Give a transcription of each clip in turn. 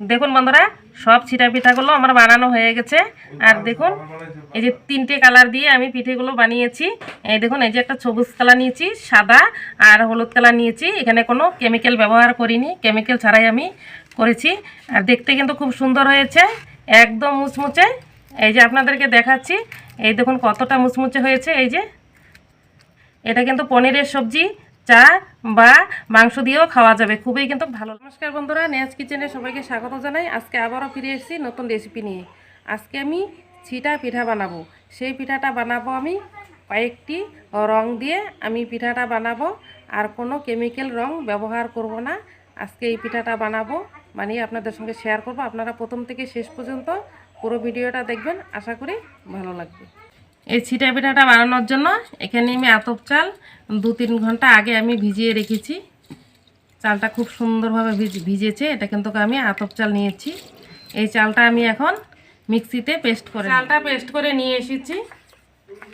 দেখুন বন্ধুরা, সব ছিটা পিঠাগুলো আমার বানানো হয়ে গেছে। আর দেখুন, এই যে তিনটে কালার দিয়ে আমি পিঠেগুলো বানিয়েছি। এই দেখুন, এই যে একটা সবুজ কালার নিয়েছি, সাদা আর হলুদ কালার নিয়েছি। এখানে কোনো কেমিক্যাল ব্যবহার করিনি কেমিক্যাল ছাড়াই আমি করেছি। আর দেখতে কিন্তু খুব সুন্দর হয়েছে, একদম মুচমুচে। এই যে আপনাদেরকে দেখাচ্ছি, এই দেখুন কতটা মুচমুচে হয়েছে। এই যে, এটা কিন্তু পনিরের সবজি চা বা মাংস দিয়েও খাওয়া যাবে। খুবই কিন্তু ভালো। নমস্কার বন্ধুরা নেয়াজ কিচেনে সবাইকে স্বাগত জানাই। আজকে আবারও ফিরে এসেছি নতুন রেসিপি নিয়ে। আজকে আমি ছিটা পিঠা বানাবো। সেই পিঠাটা বানাবো আমি কয়েকটি রং দিয়ে। আমি পিঠাটা বানাবো, আর কোনো কেমিক্যাল রং ব্যবহার করব না। আজকে এই পিঠাটা বানাবো, বানিয়ে আপনাদের সঙ্গে শেয়ার করব। আপনারা প্রথম থেকে শেষ পর্যন্ত পুরো ভিডিওটা দেখবেন। আশা করি ভালো লাগবে। এই ছিটা পিঠাটা বানানোর জন্য এখানে আমি আতপ চাল দু তিন ঘণ্টা আগে আমি ভিজিয়ে রেখেছি। চালটা খুব সুন্দরভাবে ভিজ- ভিজেছে, এটা কিন্তু আমি আতপ চাল নিয়েছি। এই চালটা আমি এখন মিক্সিতে পেস্ট করে চালটা পেস্ট করে নিয়ে এসেছি।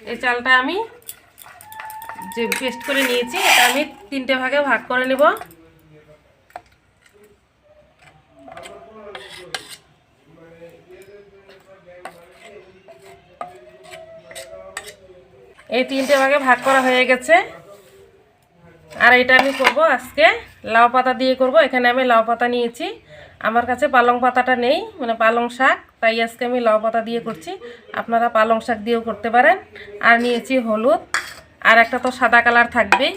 এই চালটা আমি যে পেস্ট করে নিয়েছি, এটা আমি তিনটে ভাগে ভাগ করে নেব। এই তিনটে ভাগে ভাগ করা হয়ে গেছে। আর এটা আমি করব আজকে। লাউ পাতা দিয়ে করব। এখানে আমি লাউ পাতা নিয়েছি। আমার কাছে পালং পাতাটা নেই মানে পালং শাক। তাই আজকে আমি লাউ পাতা দিয়ে করছি। আপনারা পালং শাক দিয়েও করতে পারেন। আর নিয়েছি হলুদ। আর একটা তো সাদা কালার থাকবেই।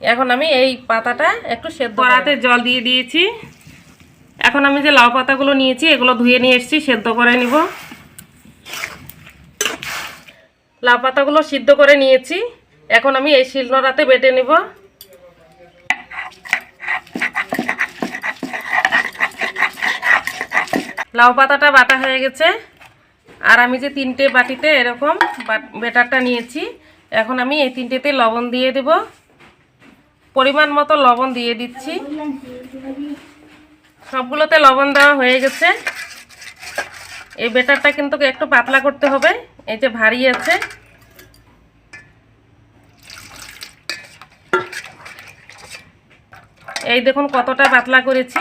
এখন আমি এই পাতাটা একটু সেদ্ধ কড়াতে জল দিয়ে দিয়েছি। এখন আমি যে লাউ পাতাগুলো নিয়েছি, এগুলো ধুয়ে নিয়ে এসেছি, সেদ্ধ করে নিব। লাউ পাতাগুলো সিদ্ধ করে নিয়েছি। এখন আমি এই শিলনোড়াতে বেটে নেব। লাউ পাতাটা বাটা হয়ে গেছে। আর আমি যে তিনটে বাটিতে এরকম বাট- বেটারটা নিয়েছি, এখন আমি এই তিনটেতে লবণ দিয়ে দেব। পরিমাণ মতো লবণ দিয়ে দিচ্ছি। সবগুলোতে লবণ দেওয়া হয়ে গেছে। এই বেটারটা কিন্তু একটু পাতলা করতে হবে। এই যে ভারী আছে। এই দেখুন কতটা পাতলা করেছি।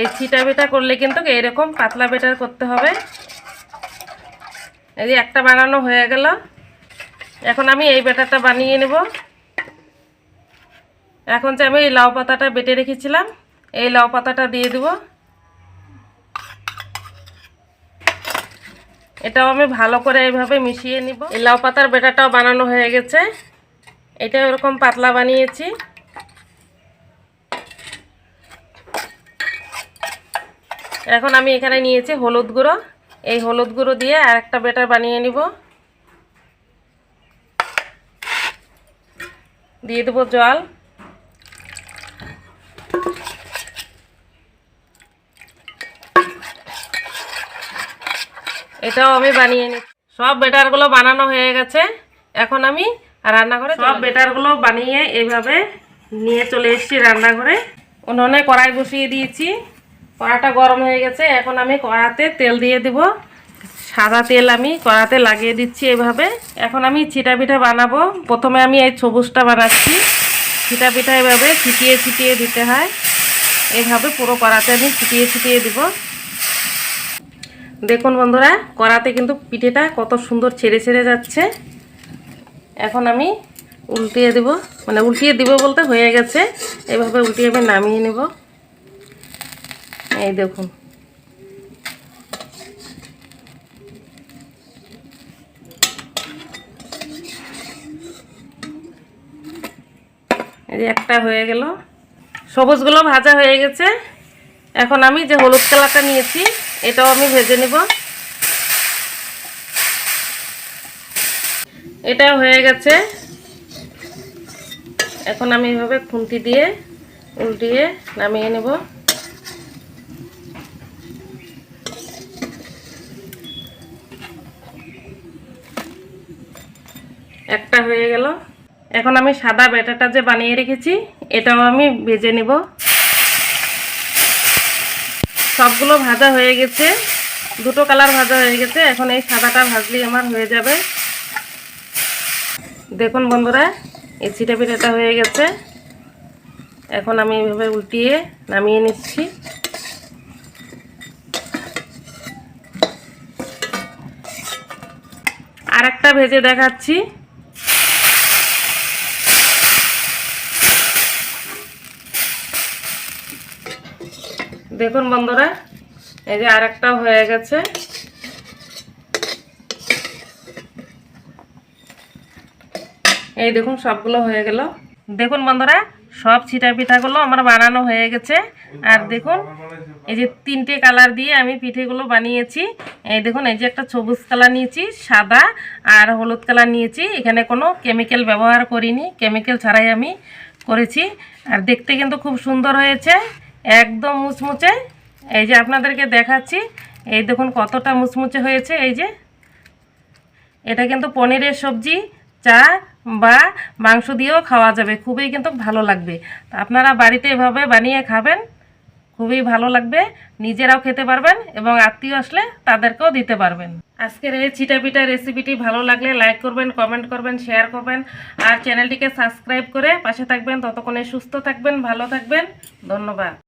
এই ছিটা বেটা করলে কিন্তু এরকম পাতলা বেটার করতে হবে। এই একটা বানানো হয়ে গেল। এখন আমি এই বেটারটা বানিয়ে নেব। এখন যে আমি এই লাউ পাতাটা বেটে রেখেছিলাম, এই লাউ পাতাটা দিয়ে দেবো। এটাও আমি ভালো করে এইভাবে মিশিয়ে নিব। এই লাউ পাতার বেটাটাও বানানো হয়ে গেছে। এটা ওরকম পাতলা বানিয়েছি। এখন আমি এখানে নিয়েছি হলুদ গুঁড়ো। এই হলুদ গুঁড়ো দিয়ে আর একটা বেটার বানিয়ে নিব। দিয়ে দেবো জল। এটাও আমি বানিয়ে নিচ্ছি। সব বেটারগুলো বানানো হয়ে গেছে। এখন আমি রান্নাঘরে সব বেটারগুলো বানিয়ে এইভাবে নিয়ে চলে এসেছি রান্নাঘরে। উনুনে কড়াই বসিয়ে দিয়েছি। কড়াটা গরম হয়ে গেছে। এখন আমি কড়াতে তেল দিয়ে দিব। সাদা তেল আমি কড়াতে লাগিয়ে দিচ্ছি এভাবে। এখন আমি চিটা পিঠা বানাবো। প্রথমে আমি এই সবুজটা বানাচ্ছি। চিটা পিঠা এভাবে ছিটিয়ে ছিটিয়ে দিতে হয়। এইভাবে পুরো কড়াতে আমি ছিটিয়ে ছিটিয়ে দিব। দেখুন বন্ধুরা, কড়াতে কিন্তু পিঠেটা কত সুন্দর ছেড়ে ছেড়ে যাচ্ছে। এখন আমি উল্টিয়ে দেব মানে উল্টিয়ে দিব বলতে হয়ে গেছে। এভাবে উল্টিয়ে আমি নামিয়ে নেব। এই দেখুন। এই যে একটা হয়ে গেল। সবুজগুলো ভাজা হয়ে গেছে। এখন আমি যে হলুদ কালারটা নিয়েছি এটাও আমি ভেজে নেব। এটাও হয়ে গেছে। এখন আমি এভাবে খুন্তি দিয়ে উল্টিয়ে নামিয়ে নেব। একটা হয়ে গেল। এখন আমি সাদা ব্যাটারটা যে বানিয়ে রেখেছি, এটাও আমি ভেজে নেব। সবগুলো ভাজা হয়ে গেছে। দুটো কালার ভাজা হয়ে গেছে। এখন এই সাদাটা ভাজলি আমার হয়ে যাবে। দেখুন বন্ধুরা, এই চিটা পিঠাটা হয়ে গেছে। এখন আমি এইভাবে উল্টিয়ে নামিয়ে নিচ্ছি। আর একটা ভেজে দেখাচ্ছি। দেখুন বন্ধুরা, এই যে আরেকটা হয়ে গেছে। এই দেখুন, সবগুলো হয়ে গেল। দেখুন বন্ধুরা, সব ছিটা পিঠাগুলো আমার বানানো হয়ে গেছে। আর দেখুন, এই যে তিনটে কালার দিয়ে আমি পিঠেগুলো বানিয়েছি। এই দেখুন, এই যে একটা সবুজ কালার নিয়েছি, সাদা আর হলুদ কালার নিয়েছি। এখানে কোনো কেমিক্যাল ব্যবহার করিনি, কেমিক্যাল ছাড়াই আমি করেছি। আর দেখতে কিন্তু খুব সুন্দর হয়েছে। একদম মুচমুচে। এই যে আপনাদেরকে দেখাচ্ছি, এই দেখুন কতটা মুচমুচে হয়েছে, এই যে। এটা কিন্তু পনিরের সবজি, চা বা মাংস দিয়েও খাওয়া যাবে, খুবই কিন্তু ভালো লাগবে। আপনারা বাড়িতে এভাবে বানিয়ে খাবেন, খুবই ভালো লাগবে, নিজেরাও খেতে পারবেন এবং আত্মীয় আসলে তাদেরকেও দিতে পারবেন। আজকের এই চিটা পিঠা রেসিপিটি ভালো লাগলে লাইক করবেন, কমেন্ট করবেন, শেয়ার করবেন আর চ্যানেলটিকে সাবস্ক্রাইব করে পাশে থাকবেন। ততক্ষণে সুস্থ থাকবেন, ভালো থাকবেন। ধন্যবাদ।